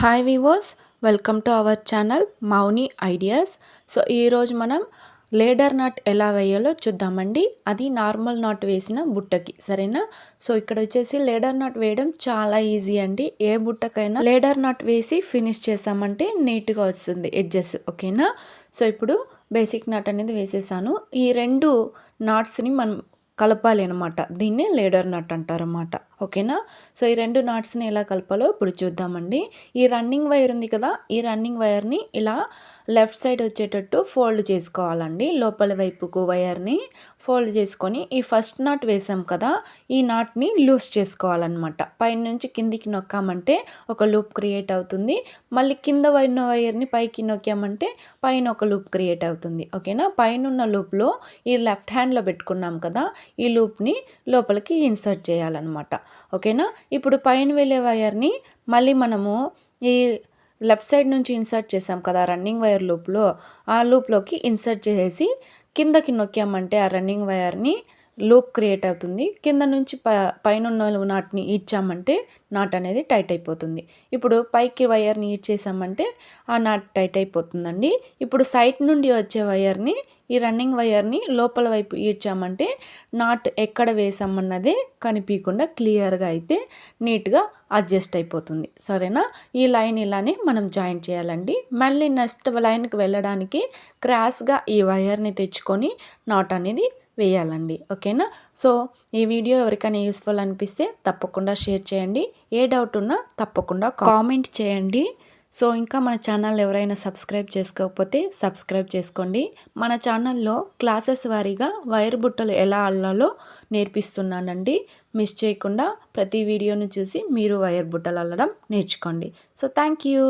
Hi viewers welcome to our channel Mouni ideas so ఈరోజు మనం లేడర్ not ఎలా వేయాలో చూద్దామండి. అది నార్మల్ నాట్ వేసిన బుట్టకి సరేనా? సో ఇక్కడ వచ్చేసి లేడర్ నాట్ వేయడం చాలా ఈజీ అండి. ఏ బుట్టకైనా లేడర్ నాట్ వేసి ఫినిష్ చేసామంటే నీట్గా వస్తుంది ఎడ్జెస్ ఓకేనా? సో ఇప్పుడు బేసిక్ నాట్ అనేది వేసేసాను. ఈ రెండు నాట్స్ని మనం కలపాలి అనమాట దీన్ని లేడర్ నట్ అంటారన్నమాట. ఓకేనా? సో ఈ రెండు నాట్స్ని ఎలా కలపాలో ఇప్పుడు చూద్దామండి. ఈ రన్నింగ్ వైర్ ఉంది కదా ఈ రన్నింగ్ వైర్ని ఇలా లెఫ్ట్ సైడ్ వచ్చేటట్టు ఫోల్డ్ చేసుకోవాలండి. లోపల వైపుకు వైర్ని ఫోల్డ్ చేసుకొని ఈ ఫస్ట్ నాట్ వేసాం కదా ఈ నాట్ని లూజ్ చేసుకోవాలన్నమాట. పైన నుంచి కిందికి నొక్కామంటే ఒక లూప్ క్రియేట్ అవుతుంది. మళ్ళీ కింద ఉన్న వైర్ని పైకి నొక్కామంటే పైన ఒక లూప్ క్రియేట్ అవుతుంది. ఓకేనా? పైన ఉన్న లూప్లో ఈ లెఫ్ట్ హ్యాండ్లో పెట్టుకున్నాం కదా ఈ లూప్ని లోపలికి ఇన్సర్ట్ చేయాలన్నమాట. ఓకేనా? ఇప్పుడు పైన వెళ్ళే వైర్ని మళ్ళీ మనము ఈ లెఫ్ట్ సైడ్ నుంచి ఇన్సర్ట్ చేసాం కదా రన్నింగ్ వైర్ లూప్లో ఆ లూప్లోకి ఇన్సర్ట్ చేసేసి కిందకి నొక్కామంటే ఆ రన్నింగ్ వైర్ని లూప్ క్రియేట్ అవుతుంది. కింద నుంచి ప పైన ఉన్న నాట్ని ఈడ్చామంటే నాట్ అనేది టైట్ అయిపోతుంది. ఇప్పుడు పైకి వైర్ని ఈడ్చేసామంటే ఆ నాట్ టైట్ అయిపోతుందండి. ఇప్పుడు సైట్ నుండి వచ్చే వైర్ని ఈ రన్నింగ్ వైర్ని లోపల వైపు ఈడ్చామంటే నాట్ ఎక్కడ వేసామన్నదే కనిపించకుండా క్లియర్గా అయితే నీట్గా అడ్జస్ట్ అయిపోతుంది. సరేనా? ఈ లైన్ ఇలానే మనం జాయిన్ చేయాలండి. మళ్ళీ నెక్స్ట్ లైన్కి వెళ్ళడానికి క్రాస్గా ఈ వైర్ని తెచ్చుకొని నాట్ అనేది వేయాలండి. ఓకేనా? సో ఈ వీడియో ఎవరికైనా యూస్ఫుల్ అనిపిస్తే తప్పకుండా షేర్ చేయండి. ఏ డౌట్ ఉన్నా తప్పకుండా కామెంట్ చేయండి. సో ఇంకా మన ఛానల్ ఎవరైనా సబ్స్క్రైబ్ చేసుకోకపోతే సబ్స్క్రైబ్ చేసుకోండి. మన ఛానల్లో క్లాసెస్ వారీగా వైర్ బుట్టలు ఎలా అల్లాలో నేర్పిస్తున్నానండి. మిస్ చేయకుండా ప్రతి వీడియోను చూసి మీరు వైర్ బుట్టలు అల్లడం నేర్చుకోండి. So thank you.